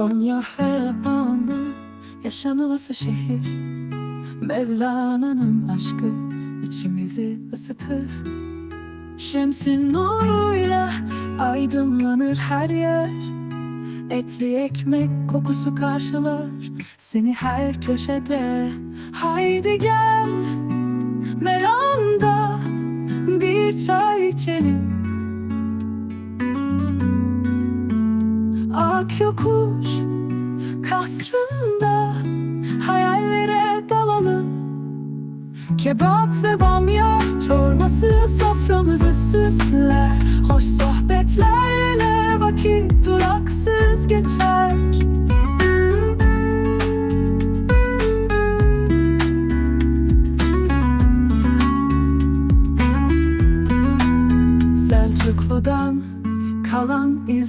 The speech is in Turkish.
Konya her anı yaşanılası şehir. Mevlana'nın aşkı içimizi ısıtır. Şemsin nuruyla aydınlanır her yer. Etli ekmek kokusu karşılar seni her köşede. Haydi gel Meramda bir çay içelim Çıplak yokuş kasrında Hayallere dalanım Kebap ve bamya çorbası soframızı süsler. Hoş sohbetlerle vakit duraksız geçer. Selçuklu'dan kalan iz